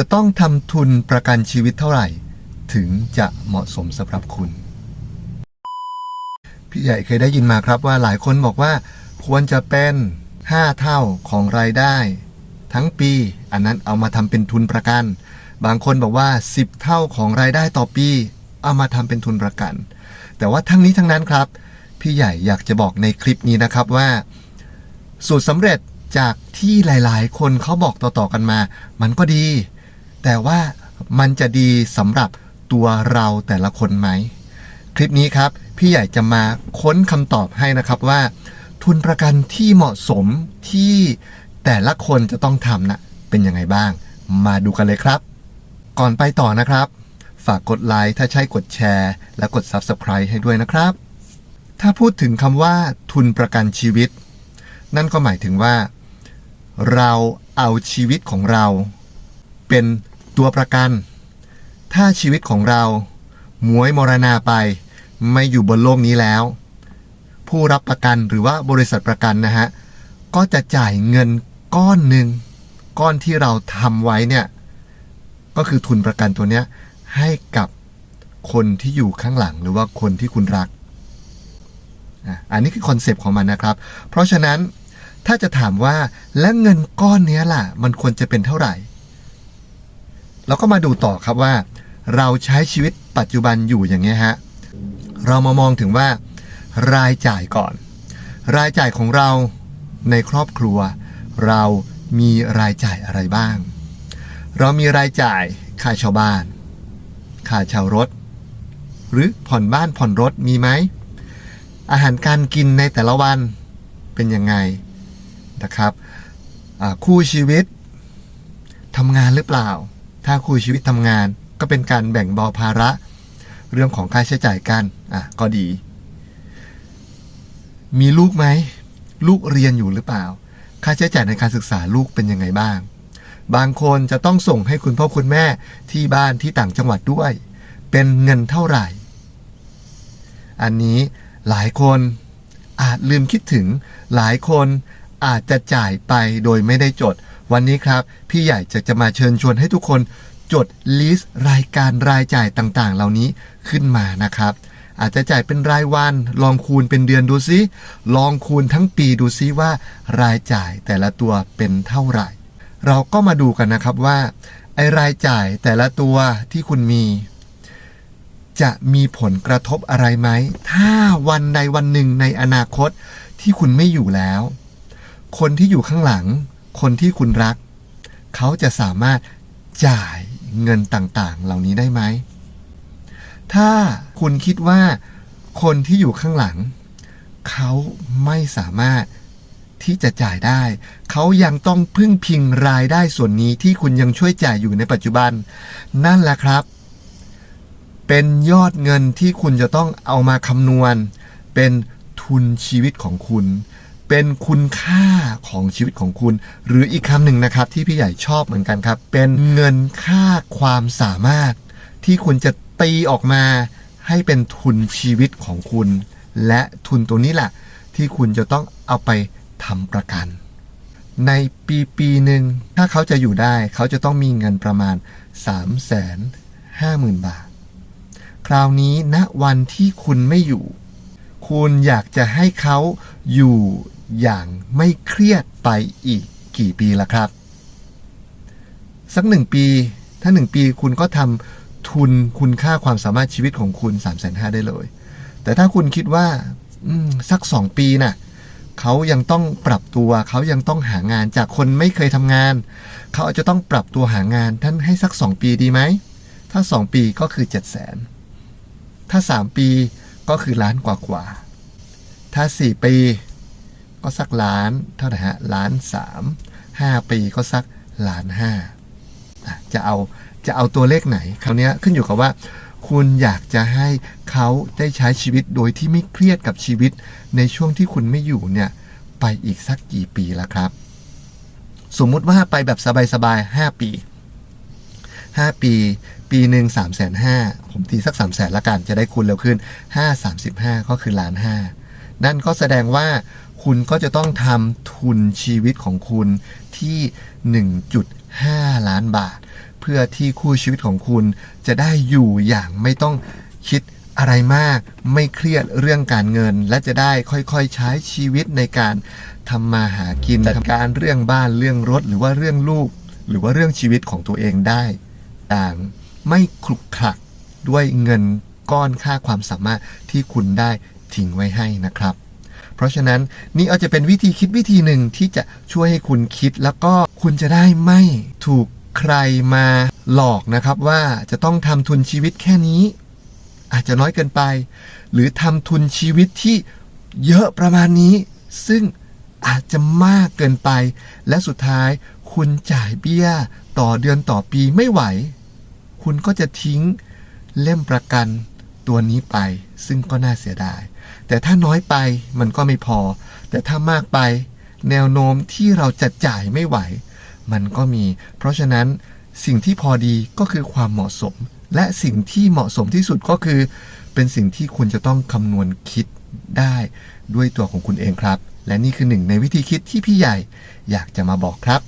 จะต้องทำทุนประกันชีวิตเท่าไหร่ ถึงจะเหมาะสมสำหรับคุณ พี่ใหญ่เคยได้ยินมาครับว่าหลายคนบอกว่า ควรจะเป็น 5 เท่าของรายได้ ทั้งปี อันนั้นเอามาทำเป็นทุนประกัน บางคนบอกว่า 10 เท่าของรายได้ต่อปี เอามาทำเป็นทุนประกัน แต่ว่าทั้งนี้ทั้งนั้นครับ พี่ใหญ่อยากจะบอกในคลิปนี้นะครับว่าสูตรสำเร็จจากที่หลาย ๆ คนเขาบอกต่อ ๆ กันมา มันก็ดี แต่ว่ามันจะดีสำหรับตัวเราแต่ละคนไหม คลิปนี้ครับ พี่ใหญ่จะมาค้นคำตอบให้นะครับว่า ทุนประกันที่เหมาะสมที่แต่ละคนจะต้องทำนะเป็นยังไงบ้าง มาดูกันเลยครับ ก่อนไปต่อนะครับ ฝากกดไลค์ถ้าใช่กดแชร์ และกด Subscribe ให้ด้วยนะครับ ถ้าพูดถึงคำว่า ทุนประกันชีวิต นั่นก็หมายถึงว่า เราเอาชีวิตของเราเป็น ตัวประกัน ถ้าชีวิตของเราหมวยมรณาไป ไม่อยู่บนโลกนี้แล้ว ผู้รับประกันหรือว่าบริษัทประกันนะฮะ ก็จะจ่ายเงินก้อนหนึ่งก้อนที่เราทำไว้เนี่ย ก็คือทุนประกันตัวเนี้ยให้กับคนที่อยู่ข้างหลังหรือว่าคนที่คุณรักอะอันนี้คือคอนเซปต์ของมันนะครับ เพราะฉะนั้นถ้าจะถามว่าแล้วเงินก้อนเนี้ยล่ะ มันควรจะเป็นเท่าไหร่ เราก็มาดูต่อครับว่า เราใช้ชีวิตปัจจุบันอยู่อย่างเงี้ยฮะเรามามองถึงว่า รายจ่ายก่อน รายจ่ายของเราในครอบครัว เรามีรายจ่ายอะไรบ้าง เรามีรายจ่ายค่าเช่าบ้าน ค่าเช่ารถ หรือผ่อนบ้านผ่อนรถมีไหม อาหารการกินในแต่ละวันเป็นยังไงนะครับคู่ชีวิตทำงานหรือเปล่า ถ้าคู่ชีวิตทำงาน ก็เป็นการแบ่งเบาภาระ เรื่องของค่าใช้จ่ายกันอะก็ดี มีลูกไหม ลูกเรียนอยู่หรือเปล่า ค่าใช้จ่ายในการศึกษาลูกเป็นยังไงบ้าง บางคนจะต้องส่งให้คุณพ่อคุณแม่ที่บ้านที่ต่างจังหวัดด้วย เป็นเงินเท่าไหร่ อันนี้หลายคนอาจลืมคิดถึงหลายคนอาจจะจ่ายไปโดยไม่ได้จด วันนี้ครับ พี่ใหญ่จะจะมาเชิญชวนให้ทุกคนจดลิสต์รายการรายจ่ายต่างๆ เหล่านี้ขึ้นมานะครับ อาจจะจ่ายเป็นรายวัน ลองคูณเป็นเดือนดูซิ ลองคูณทั้งปีดูซิว่า รายจ่ายแต่ละตัวเป็นเท่าไหร่ เราก็มาดูกันนะครับว่าไอรายจ่ายแต่ละตัวที่คุณมี จะมีผลกระทบอะไรไหม ถ้าวันใดวันหนึ่งในอนาคตที่คุณไม่อยู่แล้ว คนที่อยู่ข้างหลัง คนที่คุณรัก เขาจะสามารถจ่ายเงินต่างๆ เหล่านี้ได้ไหม ถ้าคุณคิดว่าคนที่อยู่ข้างหลัง เขาไม่สามารถที่จะจ่ายได้ เขายังต้องพึ่งพิงรายได้ส่วนนี้ที่คุณยังช่วยจ่ายอยู่ในปัจจุบัน นั่นแหละครับ เป็นยอดเงินที่คุณจะต้องเอามาคำนวณ เป็นทุนชีวิตของคุณ เป็นคุณค่าของชีวิตของคุณ หรืออีกคำหนึ่งนะครับ ที่พี่ใหญ่ชอบเหมือนกันครับ เป็นเงินค่าความสามารถ ที่คุณจะตีออกมา ให้เป็นทุนชีวิตของคุณ และทุนตัวนี้แหละ ที่คุณจะต้องเอาไปทำประกัน ในปีปีหนึ่งถ้าเขาจะอยู่ได้ เขาจะต้องมีเงินประมาณ 3 5 0 0 0 0 บาท คราวนี้ณวันที่คุณไม่อยู่คุณอยากจะให้เขาอยู่ อย่างไม่เครียดไปอีกกี่ปีละครับ สักหนึ่งปี ถ้าหนึ่งปีคุณก็ทำทุนคุณค่าความสามารถชีวิตของคุณ3ามแสนห้าได้เลย แต่ถ้าคุณคิดว่าสักสองปีน่ะเขายังต้องปรับตัว เขายังต้องหางานจากคนไม่เคยทำงาน เขาอาจจะต้องปรับตัวหางาน ท่านให้สักสองปีดีไหม ถ้าสองปีก็คือเจ็ดแสน ถ้าสามปีก็คือล้านกว่ากว่า ถ้าสี่ปี ก็สักล้านเท่าไหร่ฮะล้านสามห้าปีก็สักล้านห้าจะเอาจะเอาตัวเลขไหนคราวนี้ขึ้นอยู่กับว่า คุณอยากจะให้เขาได้ใช้ชีวิตโดยที่ไม่เครียดกับชีวิต ในช่วงที่คุณไม่อยู่เนี่ยไปอีกสักกี่ปีละครับ สมมุติว่าไปแบบสบายๆห้าปี 5 ปี ปีหนึ่ง3ามแสนห้าผมตีสัก3ามแสนละกันจะได้คูณเร็วขึ้น 5 35 ก็คือล้านห้า นั่นก็แสดงว่าคุณก็จะต้องทำทุนชีวิตของคุณที่ 1.5 ล้านบาท เพื่อที่คู่ชีวิตของคุณจะได้อยู่อย่างไม่ต้องคิดอะไรมาก ไม่เครียดเรื่องการเงิน และจะได้ค่อยๆใช้ชีวิตในการทำมาหากินจัดการเรื่องบ้านเรื่องรถ หรือว่าเรื่องลูก หรือว่าเรื่องชีวิตของตัวเองได้ต่างไม่คลุกคลักด้วยเงินก้อนค่าความสามารถที่คุณได้ ทิ้งไว้ให้นะครับ เพราะฉะนั้นนี่อาจจะเป็นวิธีคิดวิธีหนึ่งที่จะช่วยให้คุณคิดแล้วก็คุณจะได้ไม่ถูกใครมาหลอกนะครับว่าจะต้องทำทุนชีวิตแค่นี้ อาจจะน้อยเกินไป หรือทำทุนชีวิตที่เยอะประมาณนี้ ซึ่งอาจจะมากเกินไป และสุดท้ายคุณจ่ายเบี้ยต่อเดือนต่อปีไม่ไหว คุณก็จะทิ้งเล่มประกัน ตัวนี้ไป ซึ่งก็น่าเสียดาย แต่ถ้าน้อยไปมันก็ไม่พอ แต่ถ้ามากไป แนวโน้มที่เราจะจ่ายไม่ไหว มันก็มี เพราะฉะนั้นสิ่งที่พอดีก็คือความเหมาะสม และสิ่งที่เหมาะสมที่สุดก็คือ เป็นสิ่งที่คุณจะต้องคำนวณคิดได้ด้วยตัวของคุณเองครับ และนี่คือหนึ่งในวิธีคิดที่พี่ใหญ่อยากจะมาบอกครับ